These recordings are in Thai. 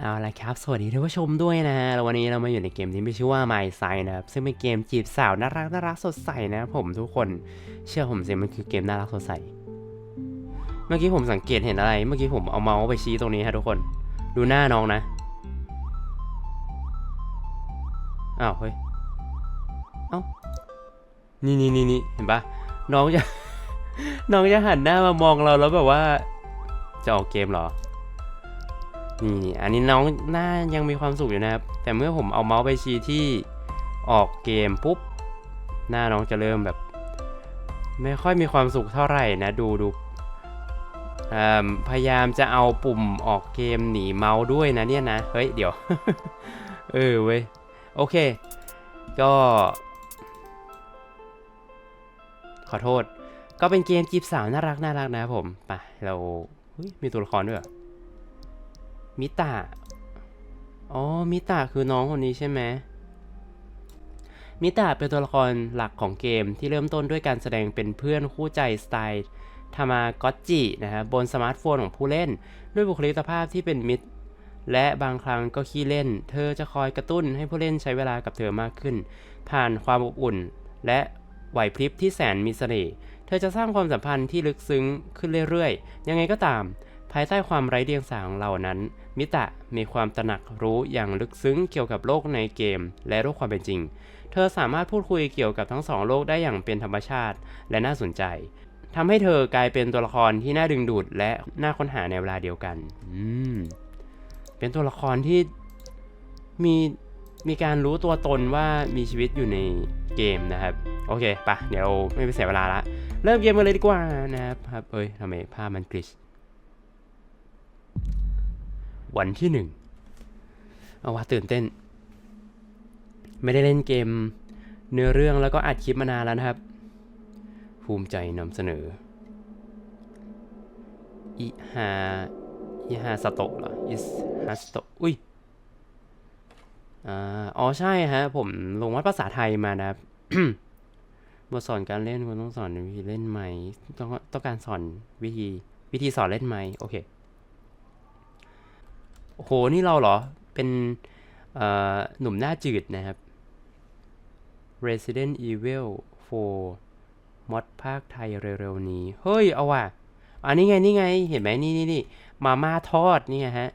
เอาละครับ สวัสดีท่านผู้ชมด้วยนะฮะแล้ววันนี้เรามาอยู่ในเกมที่มีชื่อว่า My s i นะครับ ซึ่งเป็นเกมจีบสาวน่ารักน่ารักสดใสนะครับผมทุกคน เชื่อผมสิมันคือเกมน่ารักสดใส เมื่อกี้ผมสังเกตเห็นอะไร เมื่อกี้ผมเอาเมาส์ไปชี้ตรงนี้ฮะทุกคน ดูหน้าน้องนะ อ้าวเฮ้ย เอ้า นี่นี่นี่นี่เห็นปะน้องจะ น้องจะหันหน้ามามองเราแล้วแบบว่า จะออกเกมเหรอ นี่ อันนี้น้องหน้ายังมีความสุขอยู่นะครับ แต่เมื่อผมเอาเมาส์ไปชี้ที่ออกเกมปุ๊บ หน้าน้องจะเริ่มแบบ ไม่ค่อยมีความสุขเท่าไหร่นะ ดูดูพยายามจะเอาปุ่มออกเกมหนีเมาส์ด้วยนะเนี่ยนะ เฮ้ย เดี๋ยว เออเว้ย โอเค ก็ ขอโทษ ก็เป็นเกมจีบสาวน่ารักน่ารักนะผม ไป เราเฮ้ยมีตัวละครด้วยเหรอ มิตะ อ๋อ มิตะคือน้องคนนี้ใช่ไหมมิตะเป็นตัวละครหลักของเกมที่เริ่มต้นด้วยการแสดงเป็นเพื่อนคู่ใจสไตล์ทามากอตจินะฮะบนสมาร์ทโฟนของผู้เล่น ด้วยบุคลิกภาพที่เป็นมิตร และบางครั้งก็ขี้เล่น เธอจะคอยกระตุ้นให้ผู้เล่นใช้เวลากับเธอมากขึ้น ผ่านความอบอุ่น และไหวพริบที่แสนมีเสน่ห์เธอจะสร้างความสัมพันธ์ที่ลึกซึ้งขึ้นเรื่อยๆ ยังไงก็ตาม ภายใต้ความไร้เดียงสาของเรานั้น มิตะมีความตระหนักรู้อย่างลึกซึ้งเกี่ยวกับโลกในเกม และโลกความเป็นจริง เธอสามารถพูดคุยเกี่ยวกับทั้งสองโลกได้อย่างเป็นธรรมชาติ และน่าสนใจทำให้เธอกลายเป็นตัวละครที่น่าดึงดูดและน่าค้นหาในเวลาเดียวกัน อืม เป็นตัวละครที่มีมีการรู้ตัวตนว่ามีชีวิตอยู่ในเกมนะครับ โอเคปะเดี๋ยวไม่ไปเสียเวลาละ เริ่มเกมกันเลยดีกว่านะครับครับเอ้ยทำไมภาพมันกริช วันที่หนึ่งเอาว่าตื่นเต้น ไม่ได้เล่นเกม เนื้อเรื่องแล้วก็อัดคลิปมานานแล้วนะครับ ภูมิใจนำเสนออิฮาอิฮาสโตะเหรออิสฮาสโตะอุ้ยอ๋อใช่ฮะ ผมลงวัดภาษาไทยมานะครับบทสอนการเล่นคุณต้องสอนวิธีเล่นไหมต้องต้องการสอนวิธีวิธีสอนเล่นไหมโอเค โอ้โห นี่เราเหรอ เป็นหนุ่มหน้าจืดนะครับ Resident Evil 4มอดภาคไทยเร็วๆนี้ เฮ้ย เอาว่ะอันนี้ไง นี่ไง เห็นไหมนี่นี่นี่มาม่าทอดนี่ไงฮะ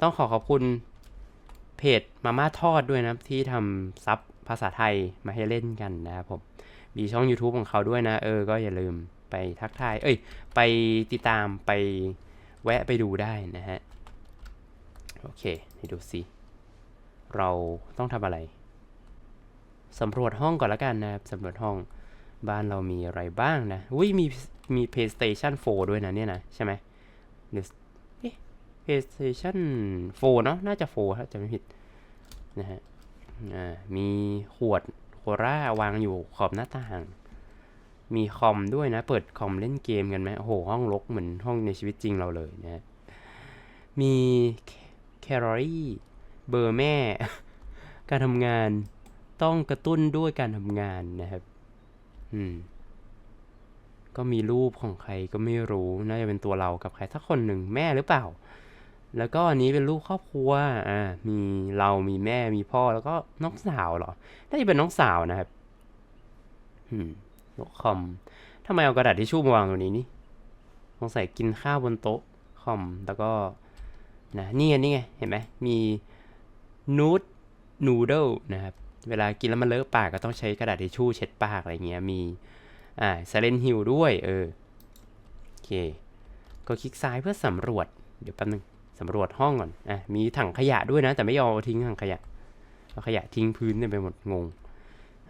ต้องขอขอบคุณเพจมาม่าทอดด้วยนะ ที่ทำซับภาษาไทยมาให้เล่นกันนะครับผม มีช่อง YouTube ของเขาด้วยนะ เออ ก็อย่าลืมไปทักทาย เอ้ย ไปติดตามไปแวะไปดูได้นะฮะ โอเคดูสิเราต้องทำอะไรสำรวจห้องก่อนละกันนะครับสำรวจห้องบ้านเรามีอะไรบ้างนะอุ้ยมีมี PlayStation 4 ด้วยนะเนี่ยนะใช่ไหมหรือเอ๊ะ PlayStation 4 เนอะน่าจะ4ถ้าจะไม่ผิดนะฮะอ่ามีขวดโคร่าวางอยู่ขอบหน้าต่าง มีคอมด้วยนะ เปิดคอมเล่นเกมกันไหมโอ้โหห้องรกเหมือนห้องในชีวิตจริงเราเลยนะฮะมี แคลอรี่เบอร์แม่ การทำงานต้องกระตุ้นด้วยการทำงานนะครับ อืม ก็มีรูปของใครก็ไม่รู้ น่าจะเป็นตัวเรากับใครสักคนหนึ่งแม่หรือเปล่า แล้วก็อันนี้เป็นรูปครอบครัว อ่า มีเรามีแม่มีพ่อแล้วก็น้องสาวเหรอ น่าจะเป็นน้องสาวนะครับ อืมโต๊ะคอมทำไมเอากระดาษทิชชู่มาวางตรงนี้นี่สงสัยกินข้าวบนโต๊ะคอมแล้วก็ นะนี่ไงนี่ไงเห็นไหมมีนูดนูเดิลนะครับเวลากินแล้วมันเลอะปากก็ต้องใช้กระดาษทิชชู่เช็ดปากอะไรเงี้ยมีอ่าไซเลนฮิลด้วยเออโอเคก็คลิกซ้ายเพื่อสำรวจเดี๋ยวแป๊บนึงสำรวจห้องก่อนอะมีถังขยะด้วยนะ แต่ไม่ยอมเอาทิ้งถังขยะเอาขยะทิ้งพื้นเต็มไปหมดงง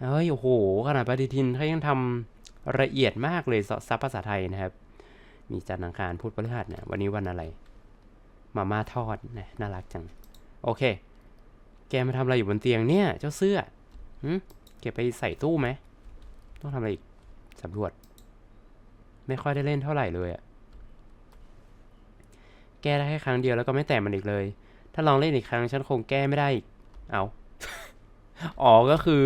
เฮ้ยโอ้โหขนาดปฏิทินเขายังทำละเอียดมากเลยซับภาษาไทยนะครับ มีจันทร์อังคารพูดพฤหัสนี่ยวันนี้วันอะไร มาม่าทอดนะน่ารักจัง โอเค แกมาทำอะไรอยู่บนเตียงเนี่ย เจ้าเสื้อหึเก็บไปใส่ตู้ไหม ต้องทำอะไรอีกสำรวจ ไม่ค่อยได้เล่นเท่าไหร่เลยอะแก้ได้แค่ครั้งเดียวแล้วก็ไม่แตะมันอีกเลย ถ้าลองเล่นอีกครั้งฉันคงแก้ไม่ได้อีก เอาอ๋อก็คือ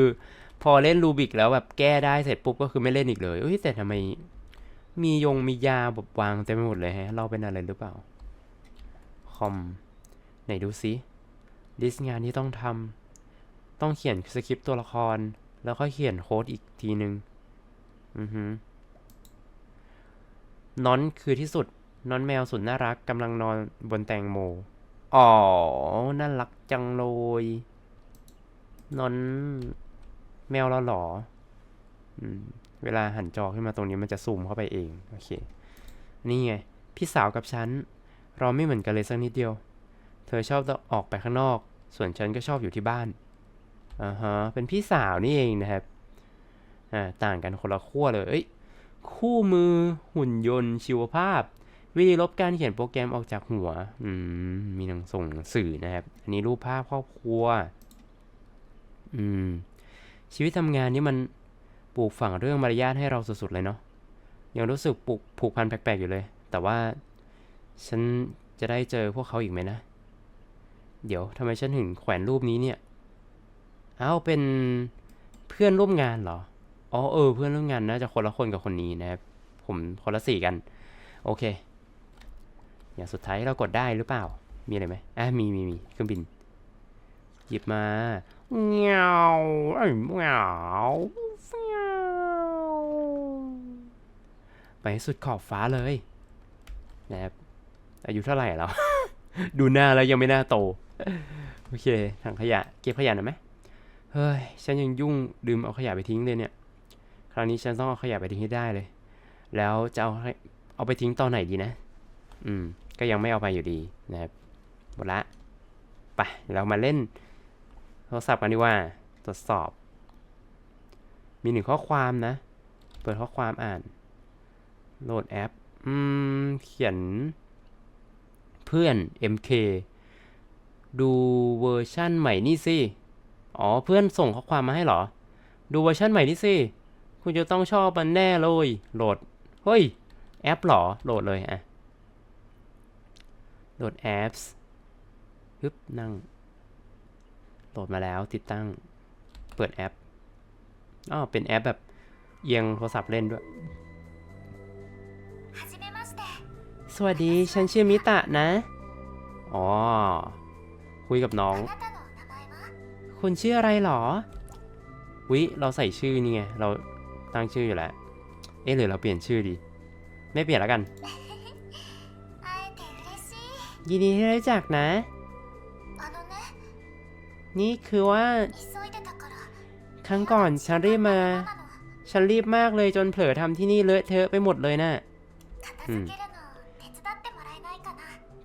พอเล่นรูบิกแล้วแบบแก้ได้เสร็จปุ๊บก็คือไม่เล่นอีกเลยเอ้ยแต่ทำไมมียงมียาแบบวางเต็มไปหมดเลยฮะ เราเป็นอะไรหรือเปล่า คอม ไหนดูซิลิสต์งานที่ต้องทำ ต้องเขียนสคริปต์ตัวละคร แล้วก็เขียนโค้ดอีกทีหนึ่งอือฮึนอนคือที่สุดนอนแมวสุดน่ารักกำลังนอนบนแตงโม อ๋อ น่ารักจังเลยนอนแมวเราหรออืมเวลาหันจอขึ้นมาตรงนี้มันจะซูมเข้าไปเอง โอเค นี่ไง พี่สาวกับฉัน เราไม่เหมือนกันเลยสักนิดเดียว เธอชอบออกไปข้างนอก ส่วนฉันก็ชอบอยู่ที่บ้าน อ่าฮะ เป็นพี่สาวนี่เองนะครับ อ่า ต่างกันคนละขั้วเลย เอ้ย คู่มือหุ่นยนต์ชีวภาพ วิธีลบการเขียนโปรแกรมออกจากหัว อืม มีหนังส่งหนังสือนะครับ อันนี้รูปภาพครอบครัว อืม ชีวิตทำงานนี่มันปลูกฝังเรื่องมารยาทให้เราสุดๆเลยเนาะ ยังรู้สึกผูกผูกพันแปลกๆอยู่เลย แต่ว่า ฉันจะได้เจอพวกเขาอีกไหมนะ เดี๋ยวทำไมฉันถึงแขวนรูปนี้เนี่ยเอ้าเป็นเพื่อนร่วมงานเหรอ อ๋อเออ เพื่อนร่วมงานน่าจะคนละคนกับคนนี้นะครับ ผมคนละสี่กัน โอเค อย่างสุดท้ายเรากดได้หรือเปล่า มีอะไรไหมอะมีมีมีเครื่องบิน หยิบมาเงาไอ้เงาเงาไปสุดขอบฟ้าเลยนะครับ อายุเท่าไหร่แล้ว ดูหน้าแล้วยังไม่น่าโต โอเค ถังขยะ เก็บขยะหน่อยไหมเฮ้ย ฉันยังยุ่งลืมเอาขยะไปทิ้งเลยเนี่ย คราวนี้ฉันต้องเอาขยะไปทิ้งให้ได้เลย แล้วจะเอาเอาไปทิ้งตอนไหนดีนะ อืม ก็ยังไม่เอาไปอยู่ดีนะครับ หมดละ ไป เรามาเล่นโทรศัพท์กันดีกว่า ตรวจสอบ มีหนึ่งข้อความนะ เปิดข้อความอ่าน โหลดแอป อืม เขียน เพื่อน MK ดูเวอร์ชั่นใหม่นี่สิ อ๋อเพื่อนส่งข้อความมาให้เหรอ ดูเวอร์ชั่นใหม่นี่สิ คุณจะต้องชอบมันแน่เลย โหลด เฮ้ย แอปหรอ โหลดเลยอะโหลดแอปส์ฮึบนั่ง โหลดมาแล้วติดตั้ง เปิดแอปอ๋อเป็นแอปแบบเอียงโทรศัพท์เล่นด้วย สวัสดี ฉันชื่อมิตะนะ อ๋อ คุยกับน้อง คุณชื่ออะไรหรอ วิ เราใส่ชื่อนี่ไง เราตั้งชื่ออยู่แล้ว เอ๊ะหรือเราเปลี่ยนชื่อดี ไม่เปลี่ยนแล้วกัน ยินดีที่ได้จักนะ นี่คือว่า ครั้งก่อนฉันรีบมา ฉันรีบมากเลยจนเผลอทำที่นี่เลอะเทอะไปหมดเลยนะ่ะ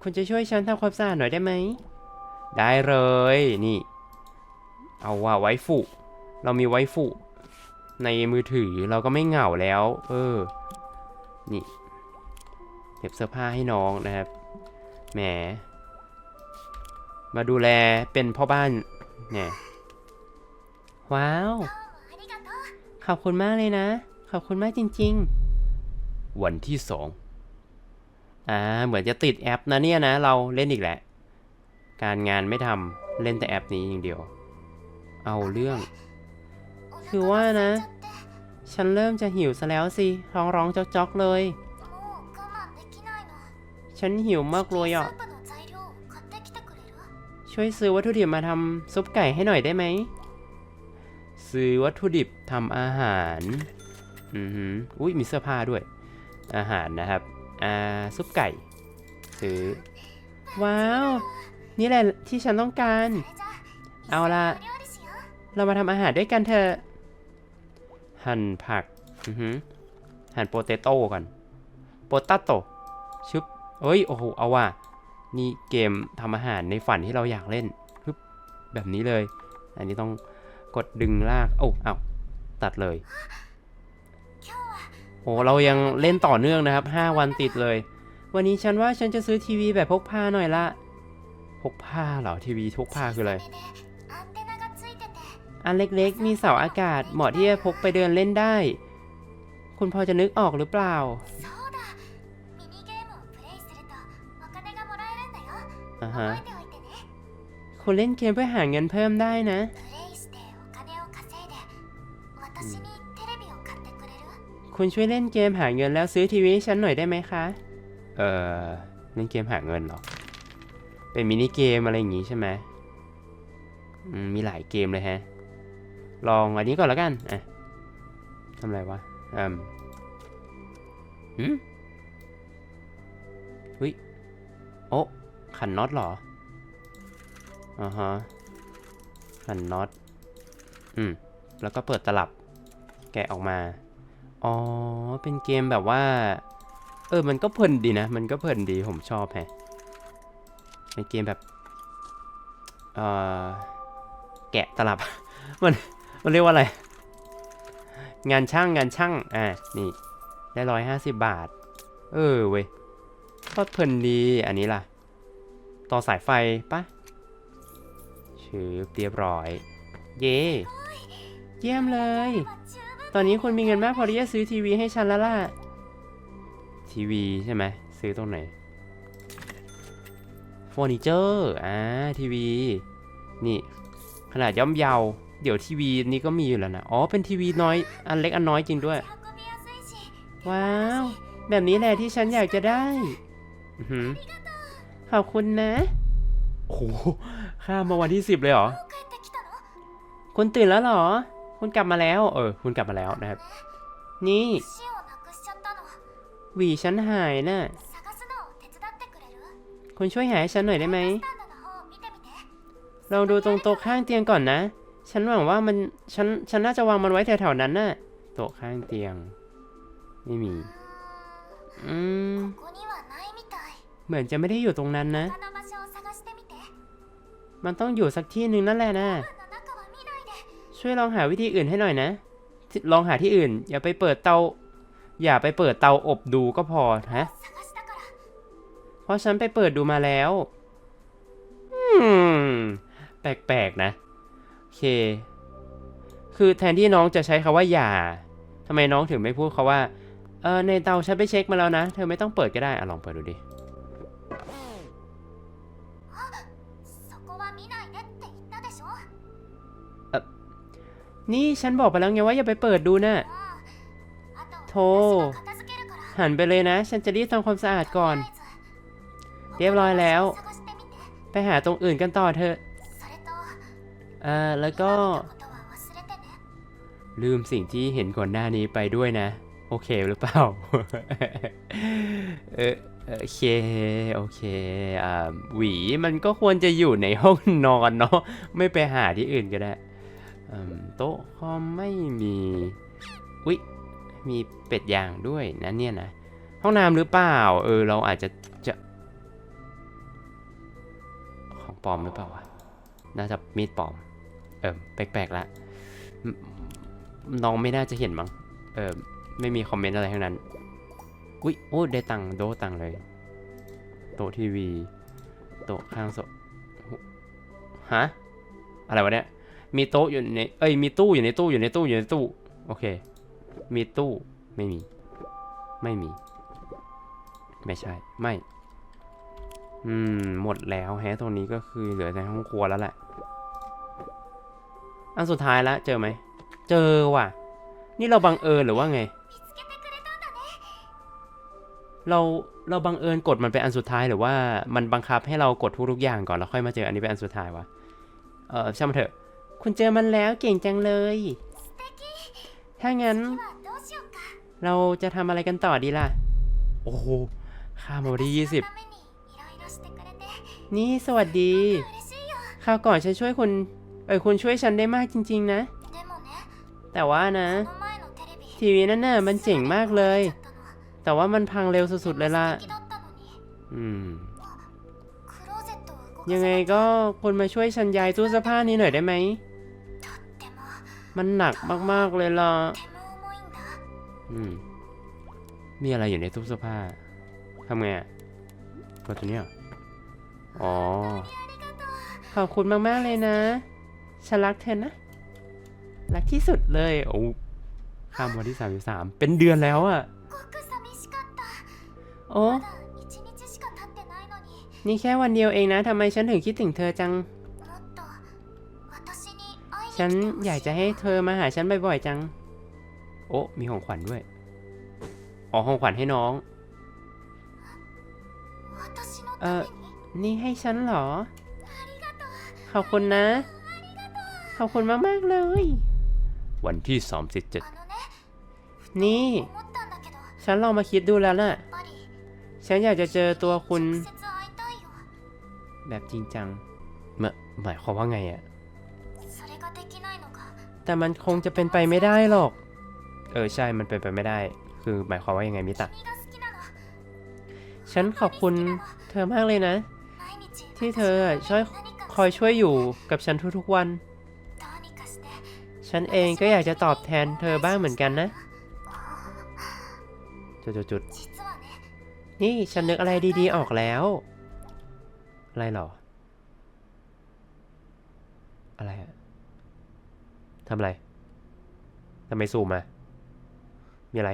คุณจะช่วยฉันทำความสะอาดหน่อยได้ไหม ได้เลย นี่ เอาว่าไว้ฟุเรามีไว้ฟุในมือถือเราก็ไม่เหงาแล้ว เออ นี่เก็บเสื้อผ้าให้น้องนะครับ แหม มาดูแลเป็นพ่อบ้าน เนี่ย ว้าว ขอบคุณมากเลยนะ ขอบคุณมากจริง ๆ วันที่สอง อ่าเหมือนจะติดแอปนะเนี่ยนะเราเล่นอีกแหละ การงานไม่ทำเล่นแต่แอปนี้อย่างเดียว เอาเรื่อง คือว่านะ ฉันเริ่มจะหิวซะแล้วสิร้องร้องจอกๆเลย ฉันหิวมากเลยอะช่วยซื้อวัตถุดิบมาทำซุปไก่ให้หน่อยได้ไหม ซื้อวัตถุดิบทำอาหาร อือหือ อุ้ยมีเสื้อผ้าด้วย อาหารนะครับ ซุปไก่ซื้อว้าว นี่แหละที่ฉันต้องการ เอาละเรามาทำอาหารด้วยกันเถอะหั่นผักหั่นโปเตโต้ก่อนโปตาโตชุบเอ้ย โอ้โห เอาว่ะ นี่เกมทำอาหารในฝันที่เราอยากเล่นฮึบแบบนี้เลย อันนี้ต้องกดดึงลาก โอ้เอาตัดเลย โหเรายังเล่นต่อเนื่องนะครับ 5 วันติดเลย วันนี้ฉันว่าฉันจะซื้อทีวีแบบพกพาหน่อยละ พกพาเหรอทีวีพกพาคืออะไรอันเล็กๆ มีเสาอากาศเหมาะที่จะพกไปเดินเล่นได้ คุณพอจะนึกออกหรือเปล่าอ่าฮคุณเล่นเกมเพื่อหาเงินเพิ่มได้นะ คุณช่วยเล่นเกมหาเงินแล้วซื้อทีวีให้ฉันหน่อยได้ไหมคะ เออเล่นเกมหาเงินหรอ เป็นมินิเกมอะไรอย่างงี้ใช่ไหมมีหลายเกมเลยฮะ ลองอันนี้ก่อนแล้วกัน อะทำอะไรวะอืมหืมเฮ้ยโอ้ขันน็อตเหรอ อ่าฮะ ขันน็อต อืม แล้วก็เปิดตลับ แกะออกมา อ๋อ เป็นเกมแบบว่า เออ มันก็เพลินดีนะ มันก็เพลินดีผมชอบแฮะเป็นเกมแบบเอ่อแกะตลับ มัน มันเรียกว่าอะไร งานช่างงานช่าง อ่า นี่ ได้ร้อยห้าสิบบาท เออเว้ยก็เพลินดี อันนี้ล่ะ ต่อสายไฟปะชื่อเรียบร้อย เย่เยี่ยมเลย ตอนนี้คุณมีเงินมากพอที่จะซื้อทีวีให้ฉันแล้วล่ะ ทีวีใช่ไหม ซื้อตรงไหนเฟอร์นิเจอร์อ่าทีวี นี่ ขนาดย่อมเยา เดี๋ยวทีวีนี้ก็มีอยู่แล้วนะ อ๋อ เป็นทีวีน้อย อันเล็กอันน้อยจริงด้วย ว้าว แบบนี้แหละที่ฉันอยากจะได้ขอบคุณนะ โอ้หข้ามมาวันที่สิบเลยเหรอ คุณตื่นแล้วเหรอ คุณกลับมาแล้ว เออ คุณกลับมาแล้วนะครับ นี่หวีฉันหายนะ่ะคุณช่วยหายฉันหน่อยได้ไหม เราดูตรงโต๊ะข้างเตียงก่อนนะ ฉันหวังว่ามัน ฉัน ฉันน่าจะวางมันไว้แถวๆนั้นน่ะ โต๊ะข้างเตียง ไม่มี อืม เหมือนจะไม่ได้อยู่ตรงนั้นนะ มันต้องอยู่สักที่หนึ่งนั่นแหละนะ ช่วยลองหาวิธีอื่นให้หน่อยนะ ลองหาที่อื่น อย่าไปเปิดเตา อย่าไปเปิดเตาอบดูก็พอฮะเพราะฉันไปเปิดดูมาแล้ว อืม แปลกๆนะ โอเค คือแทนที่น้องจะใช้คาว่าอย่าทำไมน้องถึงไม่พูดเขาว่า เออในเตาฉันไปเช็คมาแล้วนะ เธอไม่ต้องเปิดก็ได้อะลองเปิดดูดิ นี่ฉันบอกไปแล้วไงว่าอย่าไปเปิดดูนะ่ะโธ่หันไปเลยนะ ฉันจะรีบทำความสะอาดก่อน เรียบร้อยแล้ว ไปหาตรงอื่นกันต่อเถอะอ่าแล้วก็ ลืมสิ่งที่เห็นก่อนหน้านี้ไปด้วยนะ โอเคหรือเปล่า เออโอเค โอเค อ่า หวีมันก็ควรจะอยู่ในห้องนอนเนาะ ไม่ไปหาที่อื่นก็ได้ โต๊ะคอมไม่มีอุ๊ยมีเป็ดยางด้วยนะเนี่ยนะห้องน้ำหรือเปล่า เออ เราอาจจะจะ ของปลอมหรือเปล่าวะน่าจะมีดปลอม เออแปลกๆละน้องไม่น่าจะเห็นมั้งเออไม่มีคอมเมนต์อะไรทั้งนั้นอุ๊ยโอ้ได้ตังโดตังเลย โต๊ะทีวี โต๊ะข้างโซฮะ อะไรวะเนี่ย มีโต๊ะอยู่ใน เอ้ย มีตู้อยู่ในตู้อยู่ในตู้อยู่ในตู้ โอเค มีตู้ ไม่มี ไม่มี ไม่ใช่ ไม่ อืม หมดแล้วแฮะตรงนี้ก็คือเหลือในห้องครัวแล้วแหละ อันสุดท้ายแล้วเจอไหม เจอว่ะ นี่เราบังเอิญหรือว่าไง เรา เราบังเอิญกดมันเป็นอันสุดท้ายหรือว่ามันบังคับให้เรากดทุกๆอย่างก่อนแล้วค่อยมาเจออันนี้เป็นอันสุดท้ายวะ เออช่างมันเถอะ คุณเจอมันแล้วเก่งจังเลย ถ้างั้น เราจะทำอะไรกันต่อดีล่ะ โอ้โหข้าโมดียี่สิบนี่สวัสดี ข้าวก่อนฉันช่วยคุณ เอ้ยคุณช่วยฉันได้มากจริง ๆ นะ แต่ว่านะ ทีวีนั่นน่ะมันเจ๋งมากเลย แต่ว่ามันพังเร็วสุดๆเลยล่ะ อืมยังไงก็คุณมาช่วยฉันย้ายตู้เสื้อผ้านี้หน่อยได้ไหม มันหนักมากๆเลยล่ะอืมมีอะไรอยู่ในตู้เสื้อผ้าทำไงอ่กดตัวนี้อ๋อ ขอบคุณมากๆเลยนะ ฉันรักเธอนะ รักที่สุดเลย โอ้ข้ามวันที่ 33 เป็นเดือนแล้วอะ โอ้ นี่แค่วันเดียวเองนะ ทำไมฉันถึงคิดถึงเธอจัง ฉันอยากจะให้เธอมาหาฉันบ่อยๆจัง โอ้มีของขวัญด้วย อ๋อของขวัญให้น้อง เออนี่ให้ฉันเหรอ ขอบคุณนะ ขอบคุณมากๆเลย วันที่สานี่ ฉันลองมาคิดดูแล้วนะ่ะ ฉันอยากจะเจอตัวคุณ แบบจริงจังหมายความว่าไงอะ แต่มันคงจะเป็นไปไม่ได้หรอก เออใช่ มันเป็นไปไม่ได้ คือหมายความว่ายังไงมิตะ ฉันขอบคุณเธอมากเลยนะ ที่เธอช่วยคอยช่วยอยู่กับฉันทุกๆวัน ฉันเองก็อยากจะตอบแทนเธอบ้างเหมือนกันนะจุดๆๆนี่ฉันนึกอะไรดีๆออกแล้ว อะไรหรอ อะไรอะ ทำอะไรทำไมสูมมา มีอะไร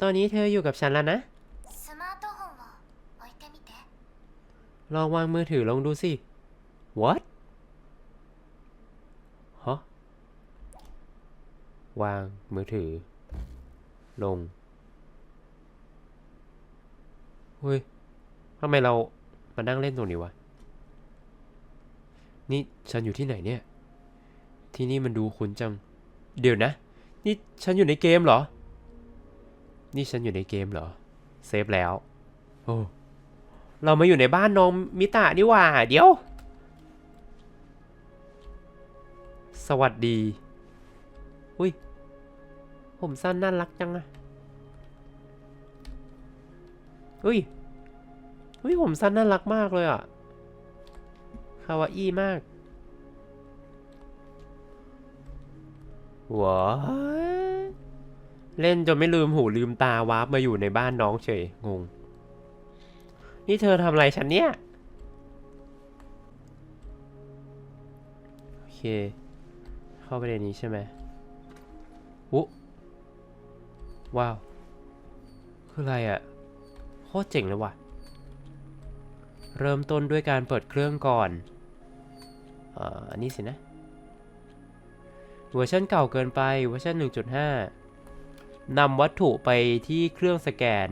ตอนนี้เธออยู่กับฉันแล้วนะ ลองวางมือถือลงดูสิ what ฮะวางมือถือ ลงเฮ้ยทำไมเรามานั่งเล่นตรงนี้วะ นี่ฉันอยู่ที่ไหนเนี่ย ที่นี่มันดูคุ้นจัง เดี๋ยวนะ นี่ฉันอยู่ในเกมเหรอ นี่ฉันอยู่ในเกมเหรอ เซฟแล้ว โอ้ เรามาอยู่ในบ้านน้องมิตะนี่ว่า เดี๋ยว สวัสดี อุ้ย ผมสั้นน่ารักจังอะอุ้ยอุ้ยผมสั้นน่ารักมากเลยอะ คาวาอี้มากว้ายเล่นจนไม่ลืมหูลืมตาวาร์ปมาอยู่ในบ้านน้องเฉยงง นี่เธอทำอะไรฉันเนี่ย โอเค เข้าไปในนี้ใช่ไหมอุ๊ว้าว คืออะไรอะ่ะ โคตรเจ๋งเลยว่ะ เริ่มต้นด้วยการเปิดเครื่องก่อน อันนี้สินะ เวอร์ชันเก่าเกินไป เวอร์ชัน1.5นำวัตถุไปที่เครื่องสแกน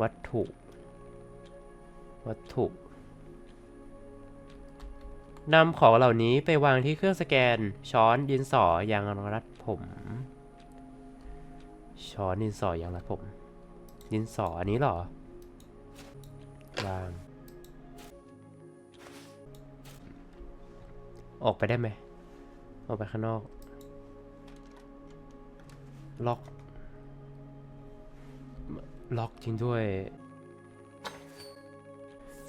วัตถุ วัตถุนำของเหล่านี้ไปวางที่เครื่องสแกน ช้อนดินสอยางรัดผม ช้อนดินสอยางรัดผม ดินสออันนี้หรอ วาง ออกไปได้ไหม ออกไปข้างนอก ล็อก ล็อกจริงด้วย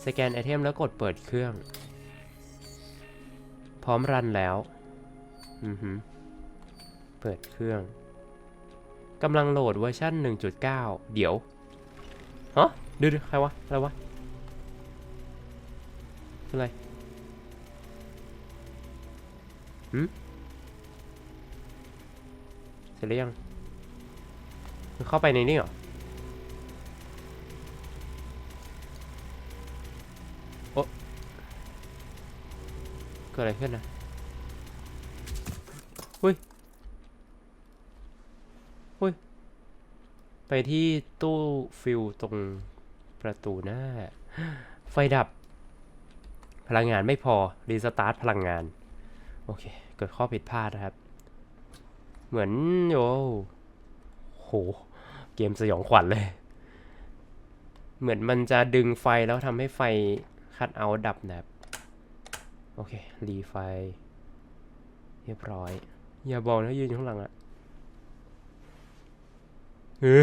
สแกนไอเทมแล้วกดเปิดเครื่อง พร้อมรันแล้ว อือหือ เปิดเครื่องกำลังโหลดเวอร์ชัน1.9 เดี๋ยวฮะเดูใครวะ อะไรวะ อะไรหืมเสร็จหรือยังมันเข้าไปในนี่เหรอเกิดอะไรขึ้นนะหุ้ยหุ้ย ไปที่ตู้ฟิลตรงประตูหน้า ไฟดับ พลังงานไม่พอรีสตาร์ทพลังงาน โอเค เกิดข้อผิดพลาดนะครับ เหมือนโอ้โห เกมสยองขวัญเลย เหมือนมันจะดึงไฟแล้วทำให้ไฟคัดเอาท์ดับนะครับ โอเค รีไฟ เรียบร้อย อย่าบอกนะยืนอยู่ข้างหลังอะ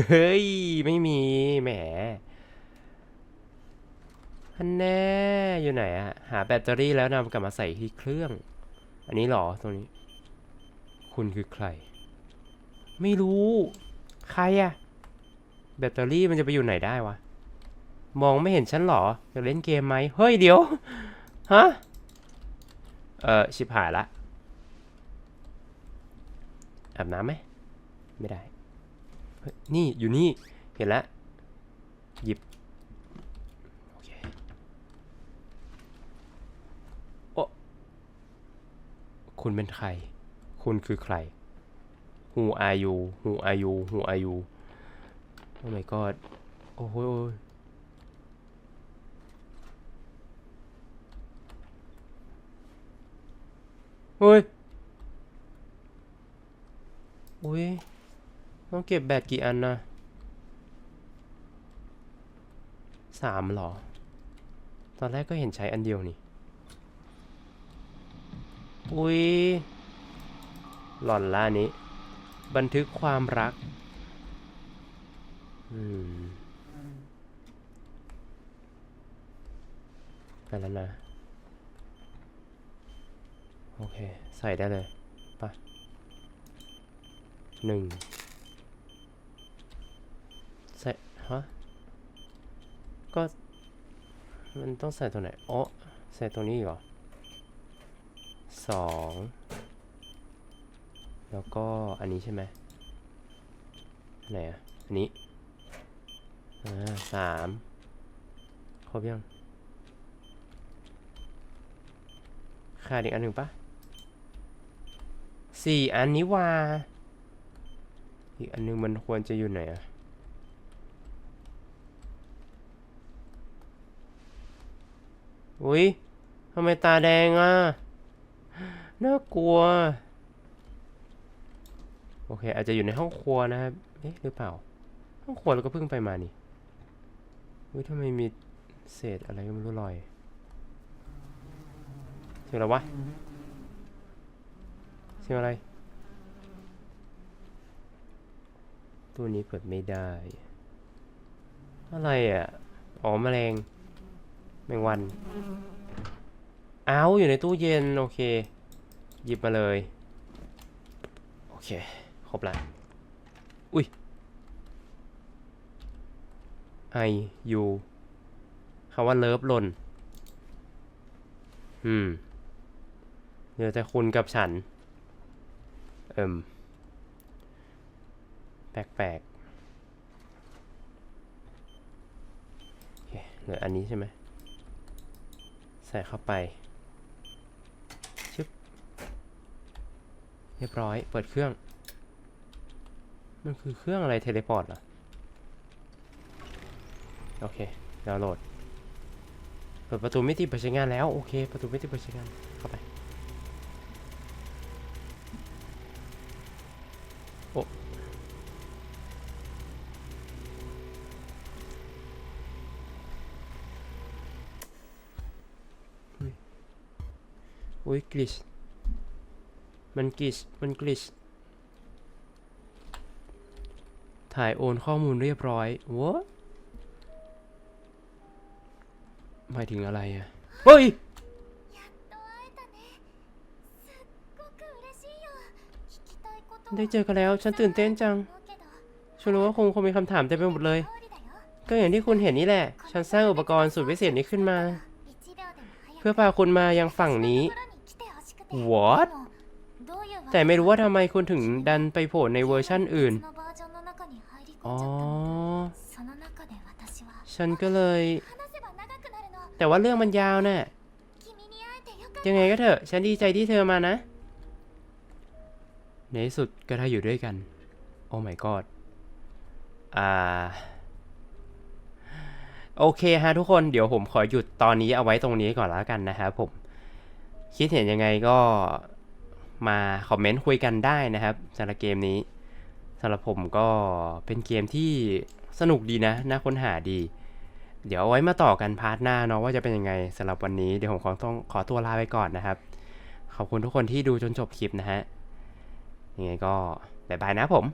เฮ้ย ไม่มี แหม อันแน่อยู่ไหนอะหาแบตเตอรี่แล้วนำกลับมาใส่ที่เครื่อง อันนี้เหรอตรงนี้ คุณคือใคร ไม่รู้ ใครอะแบตเตอรี่มันจะไปอยู่ไหนได้วะ มองไม่เห็นฉันเหรอจะเล่นเกมไหมเฮ้ยเดี๋ยวฮะเออชิบหายละอาบน้ำไหมไม่ได้ นี่อยู่นี่เห็นแล้วหยิบ โอเค โอ้ คุณเป็นใคร คุณคือใคร Who are you Who are you Who are you Oh my god โอ้โหโอ้ยเฮ้ยอุ้ยต้องเก็บแบตกี่อันนะสามหรอ ตอนแรกก็เห็นใช้อันเดียวนี่ อุ้ยหล่อนล่านี้ บันทึกความรักอืมไปแล้วนะ โอเค ใส่ได้เลยไปะหนึ่งใส่ฮะก็ มันต้องใส่ตรงไหนอ๋อใส่ตรงนี้เหรอ สองแล้วก็อันนี้ใช่ไหมไหนอะ อันนี้อ่าสามครบยังขาดอีกอันหนึ่งปะสี่อันนี้ว่า อีกอันหนึงมันควรจะอยู่ไหนอะอุ้ยทำไมตาแดงอะ น่ากลัว โอเค อาจจะอยู่ในห้องครัวนะครับเอ๊ะหรือเปล่า ห้องครัวเราก็เพิ่งไปมานี่อุ้ยทำไมมีเศษอะไรก็ไม่รู้ลอยเสียงอะไรวะเสียงอะไรตู้นี้เปิดไม่ได้ อะไรอะ อ๋อแมลง แมงวัน อ้าวอยู่ในตู้เย็น โอเค หยิบมาเลย โอเค ครบละอุ้ยไอยูคำว่าเลิฟหล่น อืมเหลือแต่คุณกับฉัน เอิมแปลกๆโอเคเหลืออันนี้ใช่ไหม ใส่เข้าไป ชึบ เรียบร้อยเปิดเครื่อง มันคือเครื่องอะไรเทเลพอร์ตเหรอ โอเคดาวน์โหลด เปิดประตูมิติเปิดใช้งานแล้ว โอเค ประตูมิติเปิดใช้งาน เข้าไป โอ้อุ๊ยอุ้ยกลิช มันกริชมันกริชถ่ายโอนข้อมูลเรียบร้อยวะหมายถึงอะไรอะเฮ้ยได้เจอกันแล้ว ฉันตื่นเต้นจัง ฉันรู้ว่าคงคงมีคำถามเต็มไปหมดเลย ก็อย่างที่คุณเห็นนี่แหละ ฉันสร้างอุปกรณ์สุดพิเศษนี้ขึ้นมา เพื่อพาคุณมายังฝั่งนี้ What แต่ไม่รู้ว่าทำไมคุณถึงดันไปโผล่ในเวอร์ชั่นอื่น อ๋อ ฉันก็เลย แต่ว่าเรื่องมันยาวนะ่ะยังไงก็เถอะ ฉันดีใจที่เธอมานะ ในที่สุดก็ได้อยู่ด้วยกัน โอ้ไม่กอดอ่า โอเคฮะทุกคน เดี๋ยวผมขอหยุดตอนนี้เอาไว้ตรงนี้ก่อนแล้วกันนะครับผม คิดเห็นยังไงก็ มาคอมเมนต์คุยกันได้นะครับสำหรับเกมนี้สำหรับผมก็เป็นเกมที่สนุกดีนะน่าค้นหาดี เดี๋ยวไว้มาต่อกันพาร์ทหน้าเนาะว่าจะเป็นยังไงสำหรับวันนี้เดี๋ยวผมขอต้องขอตัวลาไปก่อนนะครับ ขอบคุณทุกคนที่ดูจนจบคลิปนะฮะยังไงก็บ๊ายบายนะผม